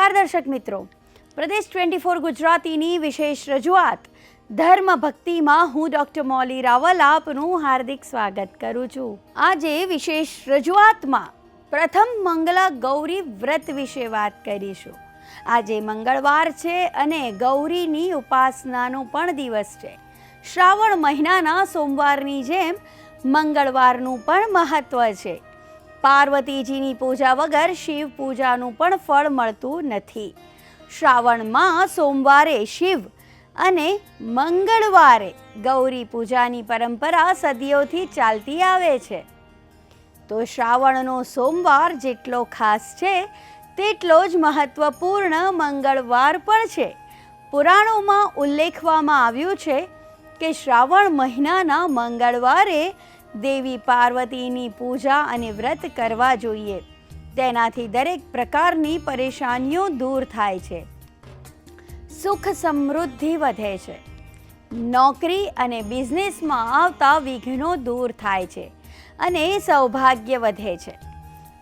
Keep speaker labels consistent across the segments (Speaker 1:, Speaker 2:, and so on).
Speaker 1: નમસ્કાર દર્શક મિત્રો. પ્રદેશ ટ્વેન્ટી ફોર ગુજરાતીની વિશેષ રજૂઆત. ધર્મ ભક્તિમાં હું ડૉક્ટર મૌલી રાવલ આપનું હાર્દિક સ્વાગત કરું છું. આજે વિશેષ રજૂઆતમાં પ્રથમ મંગલા ગૌરી વ્રત વિશે વાત કરીશું. આજે મંગળવાર છે અને ગૌરીની ઉપાસનાનો પણ દિવસ છે. શ્રાવણ મહિનાના સોમવારની જેમ મંગળવારનું પણ મહત્ત્વ છે. પાર્વતીજીની પૂજા વગર શિવ પૂજાનું પણ ફળ મળતું નથી. શ્રાવણમાં સોમવારે શિવ અને મંગળવારે ગૌરી પૂજાની પરંપરા સદીઓથી ચાલતી આવે છે. તો શ્રાવણનો સોમવાર જેટલો ખાસ છે, તેટલો જ મહત્વપૂર્ણ મંગળવાર પણ છે. પુરાણોમાં ઉલ્લેખવામાં આવ્યું છે કે શ્રાવણ મહિનાના મંગળવારે દેવી પાર્વતીની પૂજા અને વ્રત કરવા જોઈએ. તેનાથી દરેક પ્રકારની પરેશાનીઓ દૂર થાય છે. સુખ સમૃદ્ધિ વધે છે. નોકરી અને બિઝનેસમાં આવતા વિઘ્નો દૂર થાય છે અને સૌભાગ્ય વધે છે.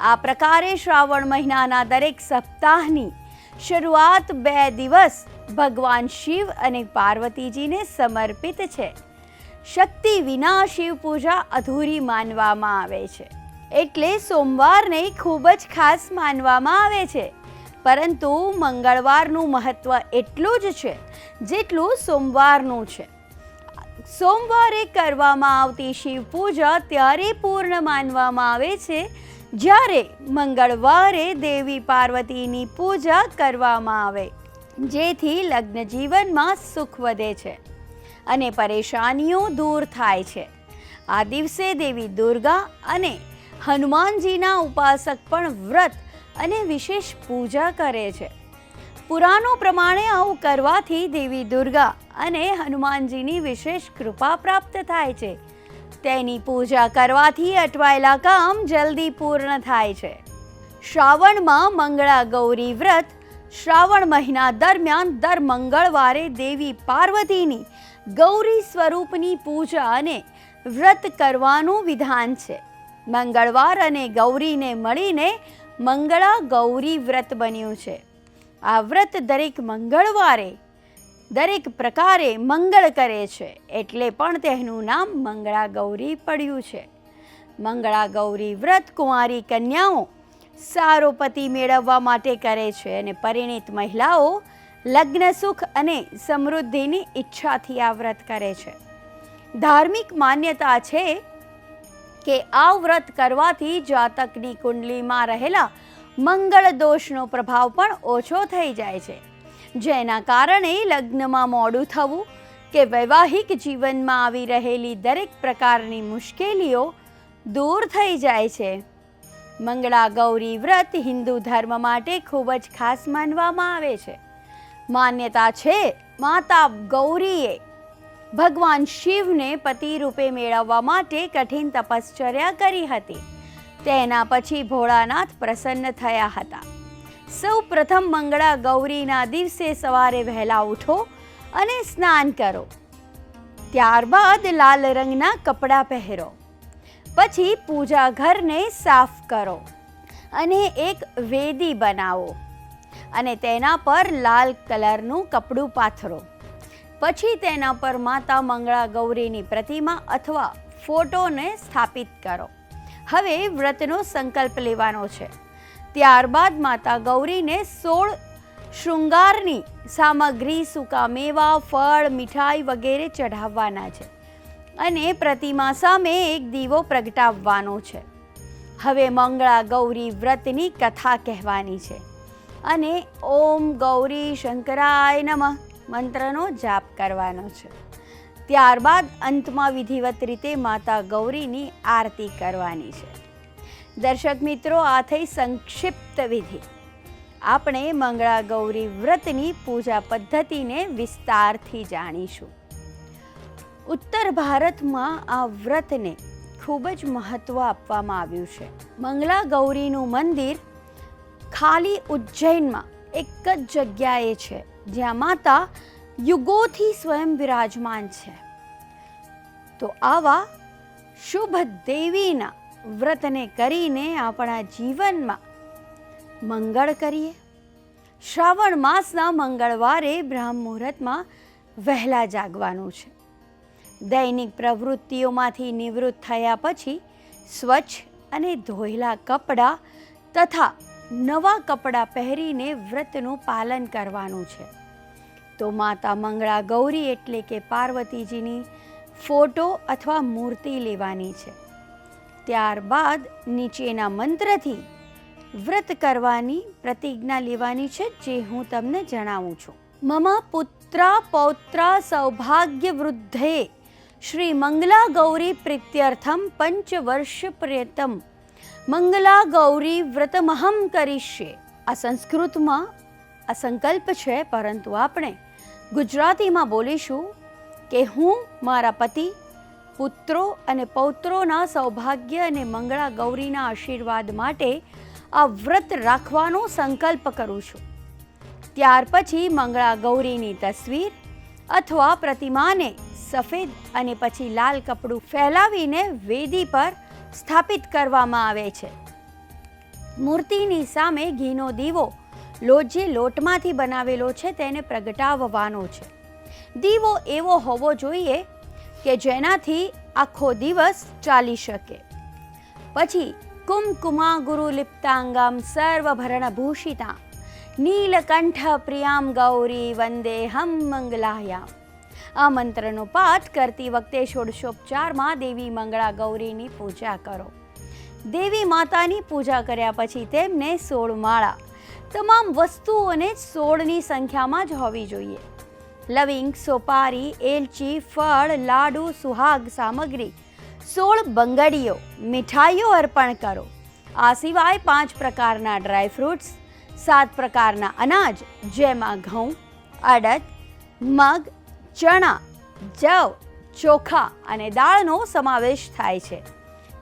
Speaker 1: આ પ્રકારે શ્રાવણ મહિનાના દરેક સપ્તાહની શરૂઆત બે દિવસ ભગવાન શિવ અને પાર્વતીજીને સમર્પિત છે. શક્તિ વિના શિવ પૂજા અધૂરી માનવામાં આવે છે. એટલે સોમવારને ખૂબ જ ખાસ માનવામાં આવે છે. પરંતુ મંગળવારનું મહત્વ એટલું જ છે, જેટલું સોમવારનું છે. સોમવારે કરવામાં આવતી શિવ પૂજા ત્યારે પૂર્ણ માનવામાં આવે છે, જ્યારે મંગળવારે દેવી પાર્વતીની પૂજા કરવામાં આવે, જેથી લગ્ન જીવનમાં સુખ વધે છે. અને પરેશાનીઓ દૂર થાય છે. આ દિવસે દેવી દુર્ગા અને હનુમાનજીના ઉપાસક પણ વ્રત અને વિશેષ પૂજા કરે છે. પુરાણો પ્રમાણે આવું કરવાથી દેવી દુર્ગા અને હનુમાનજીની વિશેષ કૃપા પ્રાપ્ત થાય છે. તેની પૂજા કરવાથી અટવાયેલા કામ જલ્દી પૂર્ણ થાય છે. શ્રાવણમાં મંગળા ગૌરી વ્રત શ્રાવણ મહિના દરમિયાન દર મંગળવારે દેવી પાર્વતીની ગૌરી સ્વરૂપની પૂજા અને વ્રત કરવાનું વિધાન છે. મંગળવાર અને ગૌરીને મળીને મંગળા ગૌરી વ્રત બન્યું છે. આ વ્રત દરેક મંગળવારે, દરેક પ્રકારે મંગળ કરે છે, એટલે પણ તેનું નામ મંગળા ગૌરી પડ્યું છે. મંગળા ગૌરી વ્રત કુંવારી કન્યાઓ સારો પતિ મેળવવા માટે કરે છે અને પરિણીત મહિલાઓ લગ્ન સુખ અને સમૃદ્ધિની ઈચ્છાથી આ વ્રત કરે છે. ધાર્મિક માન્યતા છે કે આ વ્રત કરવાથી જાતકની કુંડલીમાં રહેલા મંગળ દોષનો પ્રભાવ પણ ઓછો થઈ જાય છે. જેના કારણે લગ્નમાં મોડું થવું કે વૈવાહિક જીવનમાં આવી રહેલી દરેક પ્રકારની મુશ્કેલીઓ દૂર થઈ જાય છે. મંગળા, ગૌરી વ્રત હિન્દુ ધર્મ માટે ખૂબ જ ખાસ માનવામાં આવે છે. માન્યતા છે, માતા ગૌરીએ ભગવાન શિવને પતિ રૂપે મેળવવા માટે કઠિન તપશ્ચર્યા કરી હતી. તેના પછી ભોળાનાથ પ્રસન્ન થયા હતા. સૌ પ્રથમ મંગળા ગૌરીના દિવસે સવારે વહેલા ઉઠો અને સ્નાન કરો. ત્યારબાદ લાલ રંગના કપડાં પહેરો. પછી પૂજા ઘરને સાફ કરો અને એક વેદી બનાવો અને તેના પર લાલ કલરનું કપડું પાથરો. પછી તેના પર માતા મંગળા ગૌરીની પ્રતિમા અથવા ફોટોને સ્થાપિત કરો. હવે વ્રતનો સંકલ્પ લેવાનો છે. ત્યારબાદ માતા ગૌરીને સોળ શૃંગારની સામગ્રી સૂકા મેવા, ફળ, મીઠાઈ વગેરે ચઢાવવાના છે. અને પ્રતિમા સામે એક દીવો પ્રગટાવવાનો છે. હવે મંગળા ગૌરી વ્રતની કથા કહેવાની છે. અને ઓમ ગૌરી શંકરાય નમઃ મંત્રનો જાપ કરવાનો છે. ત્યારબાદ અંતમાં વિધિવત રીતે માતા ગૌરીની આરતી કરવાની છે. દર્શક મિત્રો, આ થઈ સંક્ષિપ્ત વિધિ. આપણે મંગળા ગૌરી વ્રતની પૂજા પદ્ધતિને વિસ્તારથી જાણીશું. ઉત્તર ભારતમાં આ વ્રતને ખૂબ જ મહત્ત્વ આપવામાં આવ્યું છે. મંગલા ગૌરીનું મંદિર ખાલી ઉજ્જૈનમાં એક જ જગ્યાએ છે, જ્યાં માતા યુગોથી સ્વયં વિરાજમાન છે. તો આવા શુભ દેવીના વ્રતને કરીને આપણા જીવનમાં મંગળ કરીએ. શ્રાવણ માસના મંગળવારે બ્રહ્મ મુહૂર્તમાં વહેલા જાગવાનું છે. દૈનિક પ્રવૃત્તિઓમાંથી નિવૃત્ત થયા પછી સ્વચ્છ અને ધોયેલા કપડાં તથા નવા કપડાં પહેરીને વ્રતનું પાલન કરવાનું છે. તો માતા મંગળા ગૌરી એટલે કે પાર્વતીજીની ફોટો અથવા મૂર્તિ લેવાની છે. ત્યારબાદ નીચેના મંત્રથી વ્રત કરવાની પ્રતિજ્ઞા લેવાની છે જે હું તમને જણાવું છું. મમ પુત્ર પૌત્ર સૌભાગ્ય વૃદ્ધે શ્રી મંગલા ગૌરી પ્રીત્યર્થમ પંચવર્ષ પ્રિયતમ મંગલા ગૌરી વ્રતમહમ કરીશ્ય આ સંસ્કૃતમાં આ સંકલ્પ છે પરંતુ આપણે ગુજરાતીમાં બોલીશું કે હું મારા પતિ પુત્રો અને પૌત્રોના સૌભાગ્ય અને મંગળા ગૌરીના આશીર્વાદ માટે આ વ્રત રાખવાનો સંકલ્પ કરું છું ત્યાર પછી મંગળા ગૌરીની તસવીર અથવા પ્રતિમાને સફેદ અને પછી લાલ કપડું ફેલાવીને વેદી પર સ્થાપિત કરવામાં આવે છે. મૂર્તિની સામે ઘીનો દીવો લોટ જે લોટમાંથી બનાવેલો છે તેને પ્રગટાવવાનો છે. દીવો એવો હોવો જોઈએ કે જેનાથી આખો દિવસ ચાલી શકે. પછી કુમકુમા ગુરુ લિપ્તાંગમ સર્વભરણભૂષિતા નીલકંઠ પ્રિયામ ગૌરી વંદે હમ મંગલાયામ આ મંત્રનો પાઠ કરતી વખતે ષોડશોપચારમાં દેવી મંગળા ગૌરીની પૂજા કરો દેવી માતાની પૂજા કર્યા પછી તેમને સોળ માળા તમામ વસ્તુઓને સોળની સંખ્યામાં જ હોવી જોઈએ લવિંગ સોપારી એલચી ફળ લાડુ સુહાગ સામગ્રી સોળ બંગડીઓ મીઠાઈઓ અર્પણ કરો આ સિવાય પાંચ પ્રકારના ડ્રાય ફ્રૂટ્સ સાત પ્રકારના અનાજ, જેમાં ઘઉં, અડદ, મગ, ચણા, જવ, ચોખા અને દાળનો સમાવેશ થાય છે.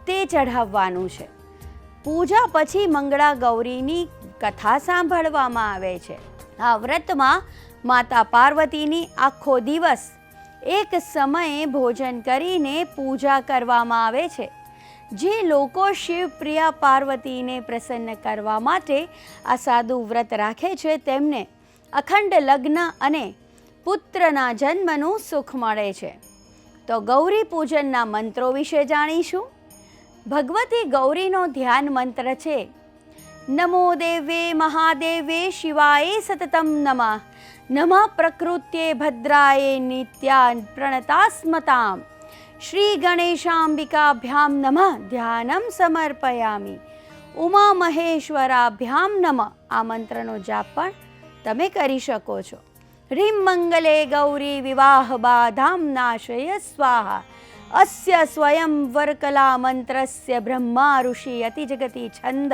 Speaker 1: તે ચઢાવવાનું છે. પૂજા પછી મંગળા ગૌરીની કથા સાંભળવામાં આવે છે. આ વ્રતમાં માતા પાર્વતીની આખો દિવસ એક સમયે ભોજન કરીને પૂજા કરવામાં આવે છે. જે લોકો શિવપ્રિયા પાર્વતીને પ્રસન્ન કરવા માટે આ સાદુ વ્રત રાખે છે, તેમને અખંડ લગ્ન અને પુત્રના જન્મનું સુખ મળે છે. તો ગૌરી પૂજનના મંત્રો વિશે જાણીશું. ભગવતી ગૌરીનો ધ્યાન મંત્ર છે, નમો દેવે મહાદેવે શિવાય સતતમ નમઃ. નમઃ પ્રકૃત્યે ભદ્રાય નિત્યા પ્રણતાસ્મતામ. શ્રી नमः, ध्यानं સમર્પયામી ઉમા મહેશ્વરાભ્યામ નમઃ આ મંત્રનો જાપ પણ તમે કરી શકો છો હ્રીમ મંગલે ગૌરી વિવાહ બાધામ નાશય સ્વાહા અસ્ય સ્વયં વરકલા મંત્રસ્ય બ્રહ્મા ઋષિ અતિ જગતિ છંદ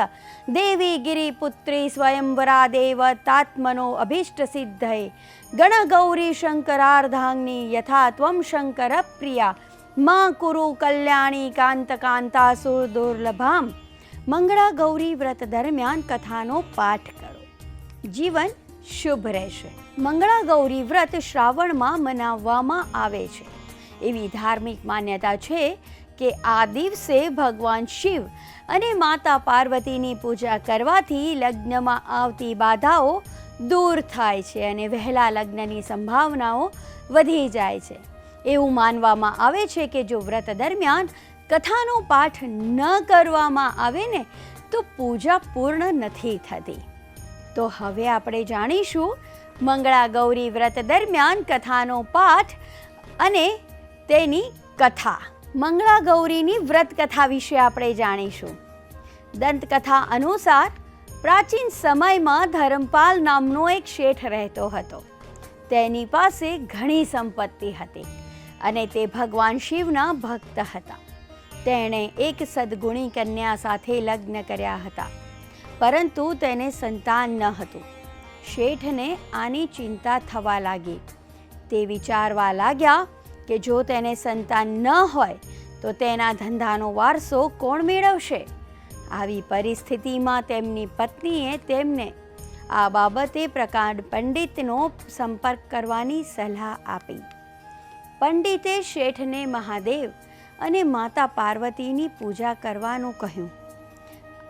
Speaker 1: દેવી ગિરિપુત્રી સ્વયંવરા દેવતાત્મનો અભીષ્ટ સિદ્ધય ગણગૌરી શંકરાર્ધાંગની યથા ત્વમ શંકર પ્રિયા મા કુરુ કલ્યાણી કાંત કાંતાસુર દુર્લભામ મંગળા ગૌરી વ્રત દરમિયાન કથાનો પાઠ કરો જીવન શુભ રહેશે મંગળા ગૌરી વ્રત શ્રાવણમાં મનાવવામાં આવે છે એવી ધાર્મિક માન્યતા છે કે આ દિવસે ભગવાન શિવ અને માતા પાર્વતીની પૂજા કરવાથી લગ્નમાં આવતી બાધાઓ દૂર થાય છે અને વહેલા લગ્નની સંભાવનાઓ વધી જાય છે એવું માનવામાં આવે છે કે જો વ્રત દરમિયાન કથાનો પાઠ ન કરવામાં આવે ને, તો પૂજા પૂર્ણ નથી થતી. તો હવે આપણે જાણીશું, મંગળા ગૌરી વ્રત દરમિયાન કથાનો પાઠ અને તેની કથા. મંગળા ગૌરીની વ્રત કથા વિશે આપણે જાણીશું. દંતકથા અનુસાર પ્રાચીન સમયમાં ધર્મપાલ નામનો એક શેઠ રહેતો હતો. તેની પાસે ઘણી સંપત્તિ હતી. અને તે ભગવાન શિવના ભક્ત હતા. તેણે એક સદગુણી કન્યા સાથે લગ્ન કર્યા હતા. પરંતુ તેને સંતાન ન હતું. શેઠને આની ચિંતા થવા લાગી. તે વિચારવા લાગ્યા કે જો તેને સંતાન ન હોય, તો તેના ધંધાનો વારસો કોણ મેળવશે? આવી પરિસ્થિતિમાં તેમની પત્નીએ તેમને આ બાબતે પ્રકાંડ પંડિતનો સંપર્ક કરવાની સલાહ આપી. પંડિતે શેઠને મહાદેવ અને માતા પાર્વતીની પૂજા કરવાનું કહ્યું.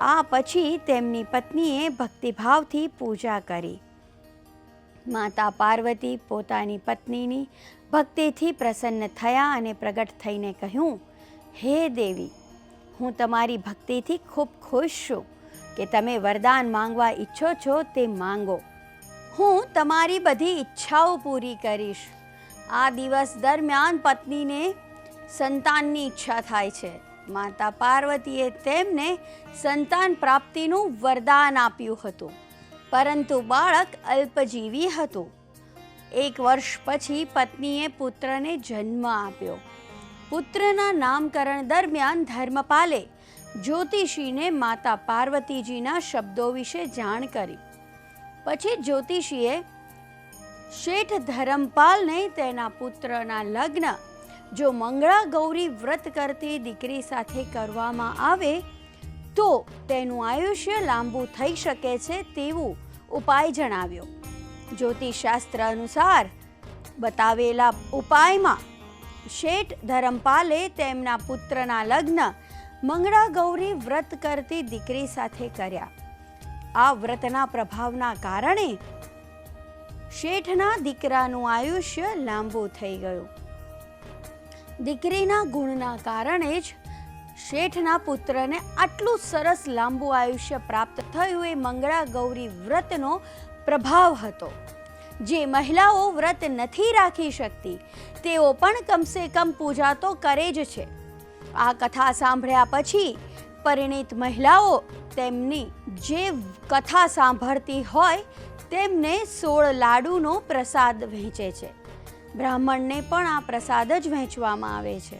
Speaker 1: આ પછી તેમની પત્નીએ ભક્તિભાવથી પૂજા કરી. માતા પાર્વતી પોતાની પત્નીની ભક્તિથી પ્રસન્ન થયા અને પ્રગટ થઈને કહ્યું, હે દેવી, હું તમારી ભક્તિથી ખૂબ ખુશ છું કે તમે વરદાન માંગવા ઈચ્છો છો તે માંગો. હું તમારી બધી ઈચ્છાઓ પૂરી કરીશ. આ દિવસ દરમિયાન પત્નીને સંતાનની ઈચ્છા થાય છે. માતા પાર્વતીએ તેમને સંતાન પ્રાપ્તિનું વરદાન આપ્યું હતું. પરંતુ બાળક અલ્પજીવી હતું. એક વર્ષ પછી પત્નીએ પુત્રને જન્મ આપ્યો. પુત્રના નામકરણ દરમિયાન ધર્મપાલે જ્યોતિષીને માતા પાર્વતીજીના શબ્દો વિશે જાણ કરી. પછી જ્યોતિષીએ શેઠ ધરમપાલને તેના પુત્રના લગ્ન. જો મંગળા ગૌરી વ્રત કરતી દીકરી સાથે કરવામાં આવે, તો તેનું આયુષ્ય લાંબુ થઈ શકે છે તેવું ઉપાય જણાવ્યો. જ્યોતિષશાસ્ત્ર અનુસાર બતાવેલા ઉપાયમાં, શેઠ ધરમપાલે તેમના પુત્રના લગ્ન મંગળા ગૌરી વ્રત કરતી દીકરી સાથે કર્યા. આ વ્રતના પ્રભાવના કારણે શેઠના દીકરાનું આયુષ્ય લાંબુ થઈ ગયું. દીકરીના ગુણના કારણે જ શેઠના પુત્રને આટલું સરસ લાંબુ આયુષ્ય પ્રાપ્ત થયું એ મંગળા ગૌરી વ્રતનો પ્રભાવ હતો. જે મહિલાઓ વ્રત નથી રાખી શકતી, તેઓ પણ કમસે કમ પૂજા તો કરે જ છે. આ કથા સાંભળ્યા પછી પરિણીત મહિલાઓ તેમની જે કથા સાંભળતી હોય તેમને સોળ લાડુનો પ્રસાદ વહેંચે છે. બ્રાહ્મણને પણ આ પ્રસાદ જ વહેંચવામાં આવે છે.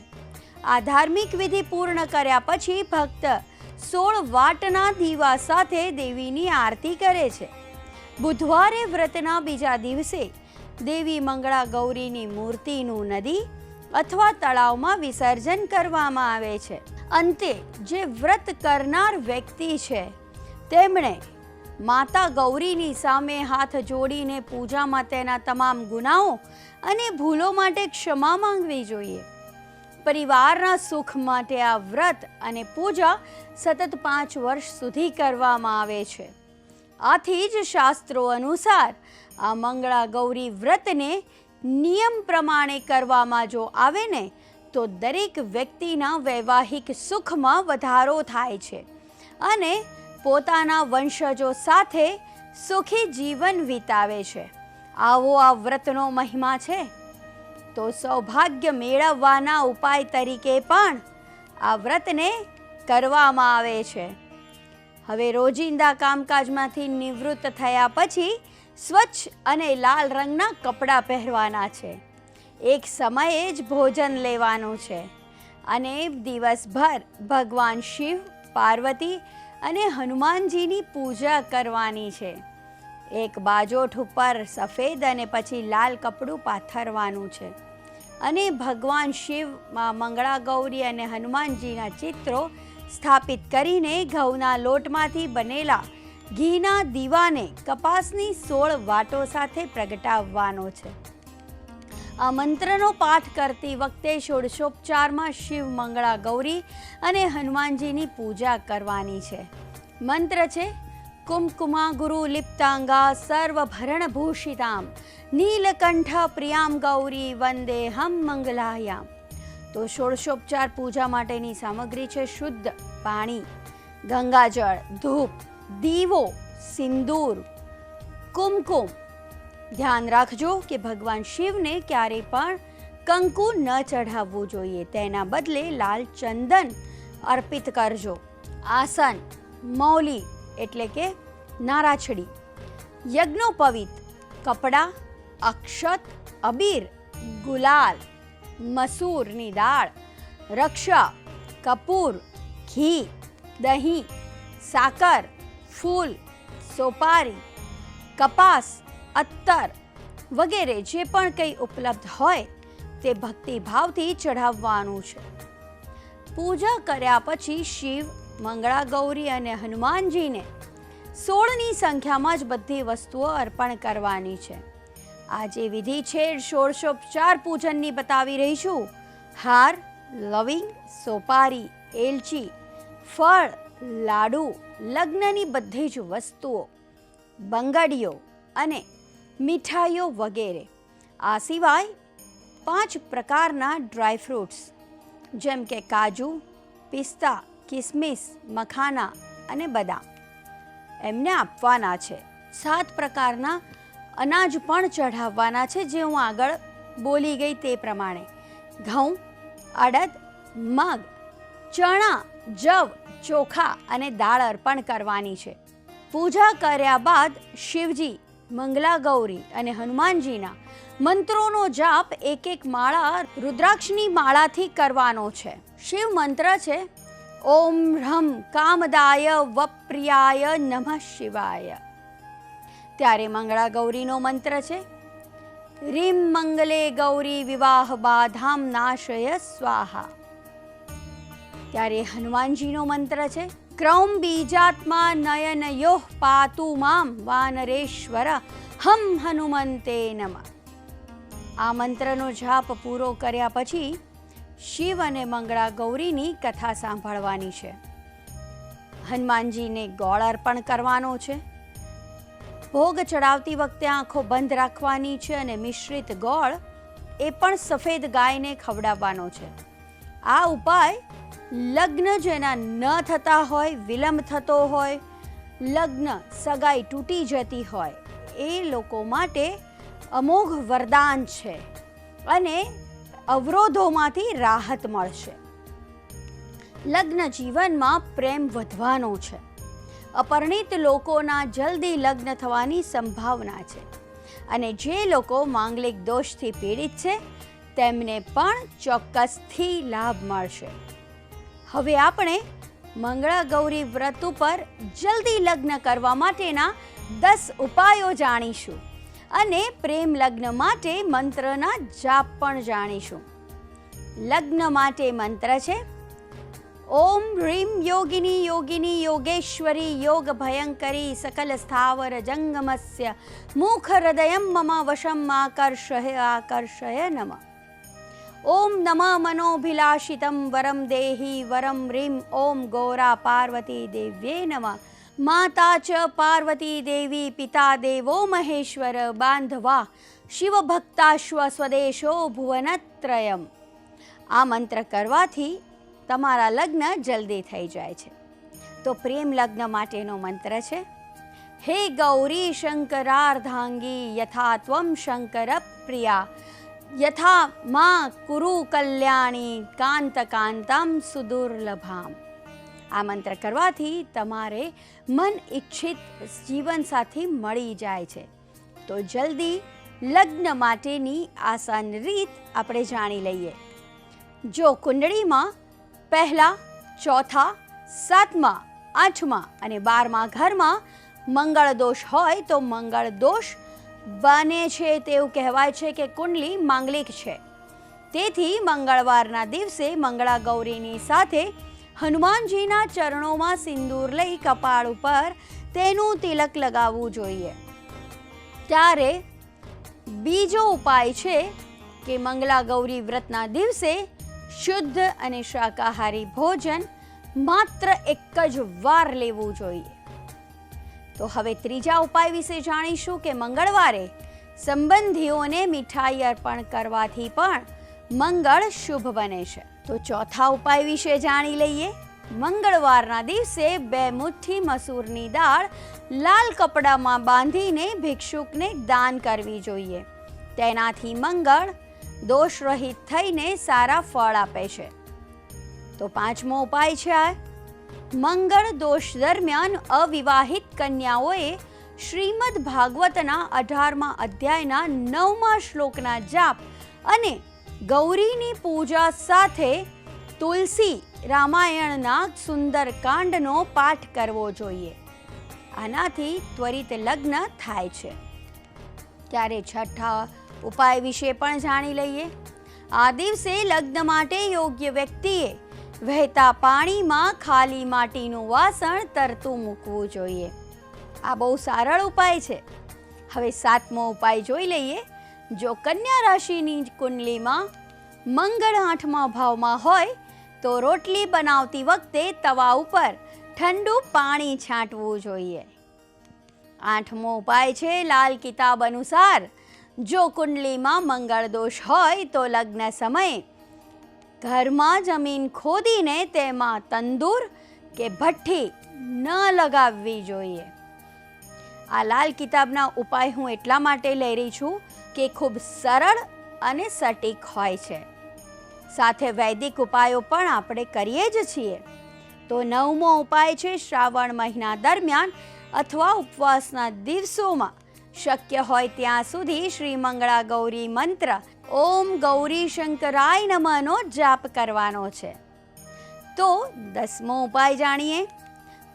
Speaker 1: આ ધાર્મિક વિધિ પૂર્ણ કર્યા પછી ભક્ત સોળ વાટના દીવા સાથે દેવીની આરતી કરે છે. બુધવારે વ્રતના બીજા દિવસે દેવી મંગળા ગૌરીની મૂર્તિનું નદી અથવા તળાવમાં વિસર્જન કરવામાં આવે છે. અંતે જે વ્રત કરનાર વ્યક્તિ છે, તેમણે માતા ગૌરીની સામે હાથ જોડીને પૂજામાં તેના તમામ ગુનાઓ અને ભૂલો માટે ક્ષમા માંગવી જોઈએ. પરિવારના સુખ માટે આ વ્રત અને પૂજા સતત પાંચ વર્ષ સુધી કરવામાં આવે છે. આથી જ શાસ્ત્રો અનુસાર આ મંગળા ગૌરી વ્રતને નિયમ પ્રમાણે કરવામાં જો આવે ને, તો દરેક વ્યક્તિના વૈવાહિક સુખમાં વધારો થાય છે. અને પોતાના વંશજો સાથે સુખી જીવન વિતાવે છે. આવો આ વ્રતનો મહિમા છે. તો સૌભાગ્ય મેળવવાના ઉપાય તરીકે પણ આ વ્રતને કરવામાં આવે છે. હવે રોજિંદા કામકાજમાંથી નિવૃત્ત થયા પછી સ્વચ્છ અને લાલ રંગના કપડાં પહેરવાના છે. એક સમયે જ ભોજન લેવાનું છે. અને દિવસભર ભગવાન શિવ, પાર્વતી અને હનુમાનજીની પૂજા કરવાની છે. એક બાજોઠ ઉપર સફેદ અને પછી લાલ કપડું પાથરવાનું છે. અને ભગવાન શિવમાં મંગળા ગૌરી અને હનુમાનજીના ચિત્રો સ્થાપિત કરીને ઘઉંના લોટમાંથી બનેલા ઘીના દીવાને કપાસની સોળ વાટો સાથે પ્રગટાવવાનો છે. આ મંત્રનો પાઠ કરતી વખતે ષોડશોપચારમાં શિવ મંગળા ગૌરી અને હનુમાનજીની પૂજા કરવાની છે. મંત્ર છે, કુમકુમા ગુરુ લિપ્તાંગા સર્વભરણ ભૂષિતામ નીલકંઠ પ્રિયામ ગૌરી વંદે હમ મંગલાયામ. તો ષોડશોપચાર પૂજા માટેની સામગ્રી છે શુદ્ધ પાણી, ગંગાજળ, ધૂપ, દીવો, સિંદૂર, કુમકુમ ધ્યાન રાખજો કે ભગવાન શિવને ક્યારેય પણ કંકુ ન ચઢાવવું જોઈએ તેના બદલે લાલ ચંદન અર્પિત કરજો આસન મૌલી એટલે કે નારાછડી યજ્ઞોપવિત કપડાં અક્ષત અબીર ગુલાલ મસૂરની દાળ રક્ષા કપૂર ઘી દહીં સાકર ફૂલ સોપારી કપાસ અત્તર વગેરે જે પણ કંઈ ઉપલબ્ધ હોય તે ભક્તિભાવથી ચઢાવવાનું છે. પૂજા કર્યા પછી શિવ મંગળા ગૌરી અને હનુમાનજીને સોળની સંખ્યામાં જ બધી વસ્તુઓ અર્પણ કરવાની છે. આ જે વિધિ છે, ષોડશોપચાર પૂજનની બતાવી રહી છું હાર, લવિંગ, સોપારી, એલચી, ફળ, લાડુ, લગ્નની બધી જ વસ્તુઓ, બંગડીઓ અને મીઠાઈઓ વગેરે. આ સિવાય પાંચ પ્રકારના ડ્રાય ફ્રૂટ્સ, જેમ કે કાજુ, પિસ્તા, કિસમિસ, મખાના અને બદામ. એમને આપવાના છે. સાત પ્રકારના અનાજ પણ ચઢાવવાના છે, જે હું આગળ બોલી ગઈ તે પ્રમાણે. ઘઉં, અડદ, મગ, ચણા, જવ, ચોખા અને દાળ અર્પણ કરવાની છે. પૂજા કર્યા બાદ શિવજી મંગલા ગૌરી અને હનુમાનજીના મંત્રોનો જાપ એક એક માળા રુદ્રાક્ષની માળાથી કરવાનો છે. શિવ મંત્ર છે, ઓમ હ્રમ કામદાય વપ્રિયાય નમઃ શિવાય. ત્યારે મંગળા ગૌરીનો મંત્ર છે, રીમ મંગલે ગૌરી વિવાહ બાધામ નાશય સ્વાહા. ત્યારે હનુમાનજીનો મંત્ર છે ક્રૌમ બીજાત્મા નયન યોહ પાતુ મામ વાનરેશ્વર, હમ હનુમંતે નમ. આ મંત્રનો જાપ પૂરો કર્યા પછી શિવ અને મંગળા ગૌરીની કથા સાંભળવાની છે. હનુમાનજીને ગોળ અર્પણ કરવાનો છે. ભોગ ચડાવતી વખતે આંખો બંધ રાખવાની છે અને મિશ્રિત ગોળ એ પણ સફેદ ગાયને ખવડાવવાનો છે. આ ઉપાય લગ્ન જેના ન થતા હોય, વિલંબ થતો હોય, લગ્ન સગાઈ તૂટી જતી હોય, એ લોકો માટે અમોઘ વરદાન છે અને અવરોધોમાંથી રાહત મળશે. લગ્ન જીવનમાં પ્રેમ વધવાનો છે. અપરિણિત લોકોના જલ્દી લગ્ન થવાની સંભાવના છે અને જે લોકો માંગલિક દોષથી પીડિત છે, તેમને પણ ચોક્કસથી લાભ મળશે. હવે આપણે મંગળા ગૌરી વ્રત ઉપર જલ્દી લગ્ન કરવા માટેના દસ ઉપાયો જાણીશું અને પ્રેમ લગ્ન માટે મંત્રના જાપ પણ જાણીશું. લગ્ન માટે મંત્ર છે, ઓમ હ્રીમ યોગિની યોગિની યોગેશ્વરી યોગ ભયંકરી સકલ સ્થાવર જંગમસ્ય મુખ હૃદય મમ વશમ આકર્ષય આકર્ષય નમઃ. ઓમ નમઃ મનોભિલાષિતમ વરમ દેહી વરમ રીમ ઓમ ગૌરા પાર્વતી દેવ્યે નમઃ માતા ચ પાર્વતી દેવી પિતા દેવો મહેશ્વર બાંધવા શિવભક્તાશ્વ સ્વદેશો ભુવનત્રયમ આ મંત્ર કરવાથી તમારા લગ્ન જલ્દી થઈ જાય છે। તો પ્રેમ લગ્ન માટેનો મંત્ર છે, હે ગૌરી શંકરાર્ધાંગી યથા ત્વમ શંકર પ્રિયા યથા મા કુરુ કલ્યાણી કાંત કાંતમ સુદુર્લભામ આ મંત્ર કરવાથી તમારે મન ઈચ્છિત જીવનસાથી મળી જાય છે તો જલ્દી લગ્ન માટેની આસાન રીત આપણે જાણી લઈએ જો કુંડળીમાં પહેલા ચોથા સાતમા આઠમા અને બારમા ઘરમાં મંગળ દોષ હોય તો મંગળ દોષ બને છે તેવું કહેવાય છે કે કુંડલી માંગલિક છે. તેથી મંગળવારના દિવસે મંગળા ગૌરીની સાથે હનુમાનજીના ચરણોમાં સિંદૂર લઈ કપાળ ઉપર તેનું તિલક લગાવવું જોઈએ. ત્યારે બીજો ઉપાય છે કે મંગળા ગૌરી વ્રતના દિવસે શુદ્ધ અને શાકાહારી ભોજન માત્ર એક જ વાર લેવું જોઈએ. તો હવે ત્રીજા ઉપાય વિશે જાણીશું કે મંગળવારે સંબંધીઓને મીઠાઈ અર્પણ કરવાથી પણ મંગળ શુભ બને છે. તો ચોથા ઉપાય વિશે જાણી લઈએ. મંગળવારના દિવસે બે મુઠ્ઠી મસૂરની દાળ લાલ કપડામાં બાંધીને ભિક્ષુકને દાન કરવી જોઈએ. તેનાથી મંગળ દોષ રહિત થઈને સારા ફળ આપે છે. તો પાંચમો ઉપાય છે આ. મંગળ દોષ દરમિયાન અવિવાહિત કન્યાઓએ શ્રીમદ ભાગવતના અઢારમા અધ્યાયના નવમા શ્લોકના જાપ અને ગૌરીની પૂજા સાથે તુલસી રામાયણના સુંદર કાંડનો પાઠ કરવો જોઈએ. આનાથી ત્વરિત લગ્ન થાય છે. ત્યારે છઠ્ઠા ઉપાય વિશે પણ જાણી લઈએ. આ દિવસે લગ્ન માટે યોગ્ય વ્યક્તિએ વહેતા પાણીમાં ખાલી માટીનું વાસણ તરતું મૂકવું જોઈએ. આ બહુ સરળ ઉપાય છે. હવે સાતમો ઉપાય જોઈ લઈએ. જો કન્યા રાશિની કુંડલીમાં મંગળ આઠમા ભાવમાં હોય, તો રોટલી બનાવતી વખતે તવા ઉપર ઠંડુ પાણી છાંટવું જોઈએ. આઠમો ઉપાય છે લાલ કિતાબ અનુસાર, જો કુંડલીમાં મંગળ દોષ હોય, તો લગ્ન સમયે ઘરમાં જમીન ખોદીને તેમાં તંદૂર કે ભઠ્ઠી ન લગાવવી જોઈએ. આ લાલ કિતાબના ઉપાય હું એટલા માટે લઈ રહી છું કે ખૂબ સરળ અને સટીક હોય છે. સાથે વૈદિક ઉપાયો પણ આપણે કરીએ જ છીએ. તો નવમો ઉપાય છે શ્રાવણ મહિના દરમિયાન અથવા ઉપવાસના દિવસોમાં. શક્ય હોય ત્યાં સુધી શ્રી મંગળા ગૌરી મંત્ર ઓમ ગૌરી શંકરાય નમઃનો જાપ કરવાનો છે. તો દસમો ઉપાય જાણીએ.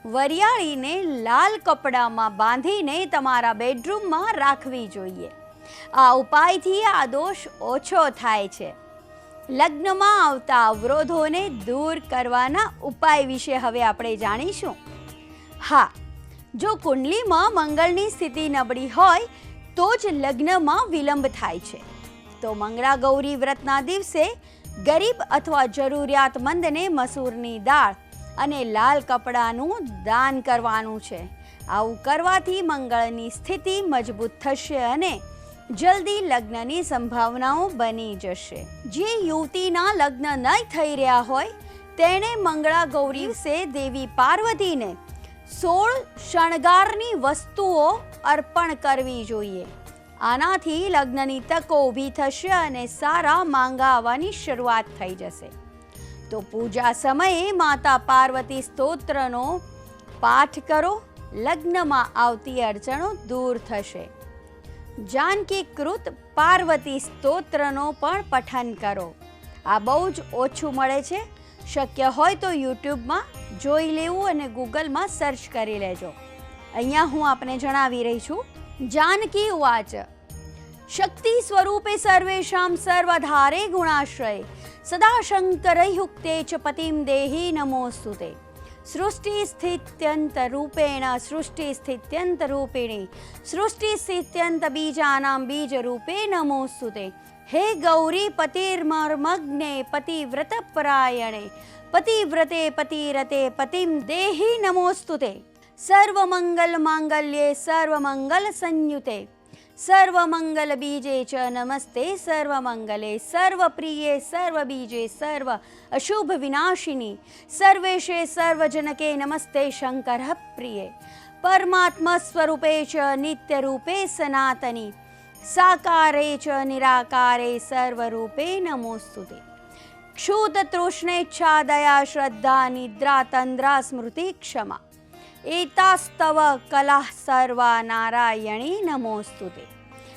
Speaker 1: વરિયાળીને લાલ કપડામાં બાંધીને તમારા બેડરૂમમાં રાખવી જોઈએ. આ ઉપાયથી આ દોષ ઓછો થાય છે. લગ્નમાં આવતા અવરોધોને દૂર કરવાના ઉપાય વિશે હવે આપણે જાણીશું. હા, જો કુંડલીમાં મંગળની સ્થિતિ નબળી હોય, તો જ લગ્નમાં વિલંબ થાય છે. તો મંગળા ગૌરી વ્રતના દિવસે ગરીબ અથવા જરૂરિયાતમંદને મસૂરની દાળ અને લાલ કપડાનું દાન કરવાનું છે. આવું કરવાથી મંગળની સ્થિતિ મજબૂત થશે અને જલ્દી લગ્નની સંભાવનાઓ બની જશે. જે યુવતીના લગ્ન નહીં થઈ રહ્યા હોય, તેણે મંગળા ગૌરી વિશે દેવી પાર્વતીને સોળ શણગારની વસ્તુઓ અર્પણ કરવી જોઈએ. આનાથી લગ્નની તકો ઊભી થશે અને સારા માંગા આવવાની શરૂઆત થઈ જશે. તો પૂજા સમયે માતા પાર્વતી સ્તોત્રનો પાઠ કરો, લગ્નમાં આવતી અડચણો દૂર થશે. જાનકી કૃત પાર્વતી સ્તોત્રનો પણ પઠન કરો. આ બહુ જ ઓછું મળે છે. શક્ય હોય તો યુટ્યુબમાં જોઈ લેવું અને ગૂગલમાં સર્ચ કરી લેજો. અહીંયા હું આપને જણાવી રહી છું. જાનકી ઉવાચ શક્તિ સ્વરૂપે સર્વેષાં સર્વધારે ગુણાશ્રય સદા શંકરયુક્તે ચ પતિમ દેહી નમોસ્તુતે સૃષ્ટિ સ્થિત્યંત રૂપેણ સૃષ્ટિ સ્થિત્યંત રૂપિણી સૃષ્ટિ સ્થિત્યંત બીજાનામ બીજ રૂપે નમોસ્તુતે હે ગૌરી પતિર્મર્મગ્ને પતિવ્રત પરાયણે પતિવ્રતે પતિરતે પતિમ દેહી નમોસ્તુતે સર્વમંગલ માંગલ્યે સર્વમંગલ સંયુતે સર્વમંગલ બીજે ચ નમસ્તે સર્વમંગલે સર્વપ્રિયે સર્વબીજે સર્વ અશુભ વિનાશિની સર્વેશે સર્વજનકે નમસ્તે શંકર પ્રિયે પરમાત્મા સ્વરૂપે ચ નિત્યરૂપે સનાતની સાકારે ચ નિરાકારે સર્વરૂપે નમોસ્તુતે ક્ષુતતૃષ્ણેચ્છાદયા શ્રદ્ધા નિદ્રા તંદ્રા સ્મૃતિ ક્ષમા એતાસ્તવ કલા સર્વા નારાયણી નમોસ્તુતે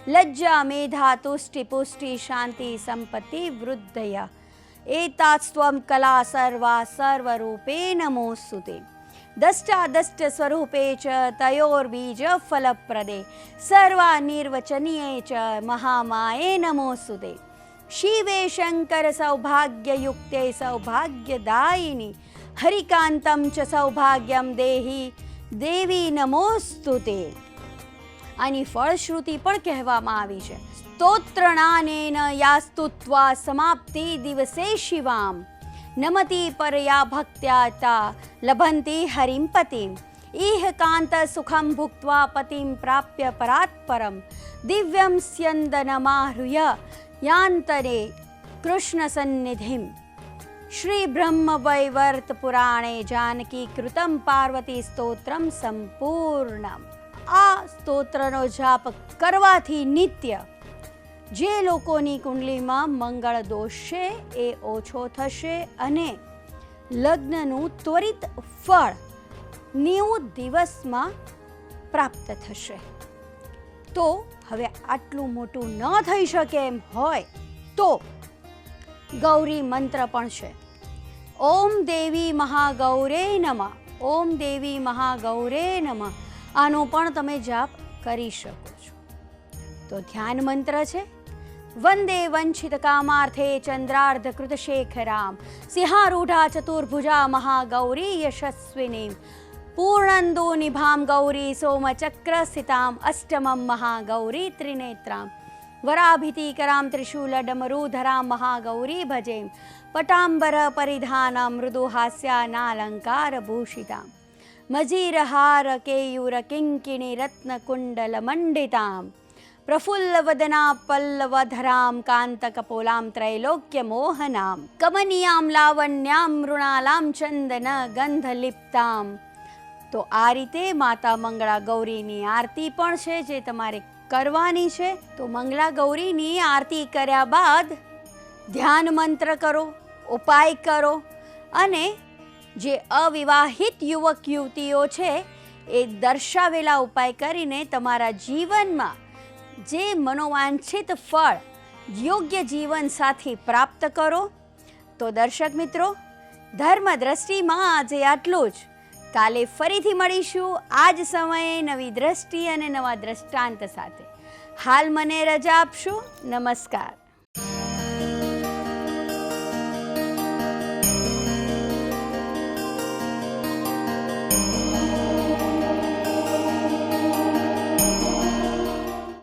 Speaker 1: લજ્જા મેધા તુષ્ટિ પુષ્ટિ શાંતિ સંપત્તિ વૃદ્ધય એતાસ્ત્વમ કલા સર્વા સર્વરૂપે નમોસ્તુતે દષ્ટાદષ્ટ સ્વરૂપે ચ તયોર્બીજ ફલપ્રદે સર્વા નિર્વચનીય ચ મહામાયે નમોસ્તુતે શિવે શંકર સૌભાગ્યયુક્તે સૌભાગ્યદાયિની હરિકાંતમ ચ સૌભાગ્યમ દેહી દેવી નમોસ્તુતે આની ફળશ્રુતિ પણ કહેવામાં આવી છે. સ્તોત્રણાનેન યાસ્તુત્વા સમાપ્તિ દિવસે શિવામ. નમતી પરયા ભક્ત્યાતા લભંતી હરિમ પતિમ. ઈહ કાંત સુખમ ભુક્ત્વા પતિમ પ્રાપ્ય પરાત્પરમ. દિવ્યમ સ્યંદનમાહૃય યાંતરે કૃષ્ણ સન્નિધિમ. શ્રી બ્રહ્મવૈવર્ત પુરાણે જાનકી કૃતમ પાર્વતી સ્તોત્રમ સંપૂર્ણમ આ સ્તોત્રનો જાપ કરવાથી નિત્ય જે લોકોની કુંડલીમાં મંગળ દોષ છે એ ઓછો થશે અને લગ્નનું ત્વરિત ફળ નેવું દિવસમાં પ્રાપ્ત થશે તો હવે આટલું મોટું ન થઈ શકે એમ હોય તો ગૌરી મંત્ર પણ છે. ઓમ દેવી મહાગૌરે નમઃ. ઓમ દેવી મહાગૌરે નમઃ. આનો પણ તમે જાપ કરી શકો છો. તો ધ્યાન મંત્ર છે. વંદે વંચિત કામાર્થે ચંદ્રાર્ધ કૃત શેખરામ સિંહારૂઢા ચતુર્ભુજા મહાગૌરી યશસ્વિની પૂર્ણંદો નિભામ ગૌરી સોમચક્ર સ્થિતામ અષ્ટમમ મહાગૌરી ત્રિનેત્રામ. વરાભીતિકરામ त्रिशूलडमरूधरां મહાગૌરી ભજેમ पटाम्बरपरिधानां મંડિતામ પ્રફુલ્લવદના પલ્લવધરામ કાંતકપોલામ ત્રૈલોક્ય મોહનામ કમનીયામ મૃણાલામ ચંદન ગંધલિપ્તામ તો આ રીતે માતા મંગળા ગૌરીની આરતી પણ છે, જે તમારે કરવાની છે તો મંગળા ગૌરીની આરતી કર્યા બાદ ધ્યાન મંત્ર કરો, ઉપાય કરો અને જે અવિવાહિત યુવક યુવતીઓ છે એ દર્શાવેલા ઉપાય કરીને તમારા જીવનમાં જે મનોવાંછિત ફળ યોગ્ય જીવન સાથી પ્રાપ્ત કરો. તો દર્શક મિત્રો, ધર્મ દ્રષ્ટિમાં આજે આટલું જ. કાલે ફરીથી મળીશું. આ જ સમયે નવી દ્રષ્ટિ અને નવા દ્રષ્ટાંત સાથે. હાલ મને રજા આપશો. નમસ્કાર.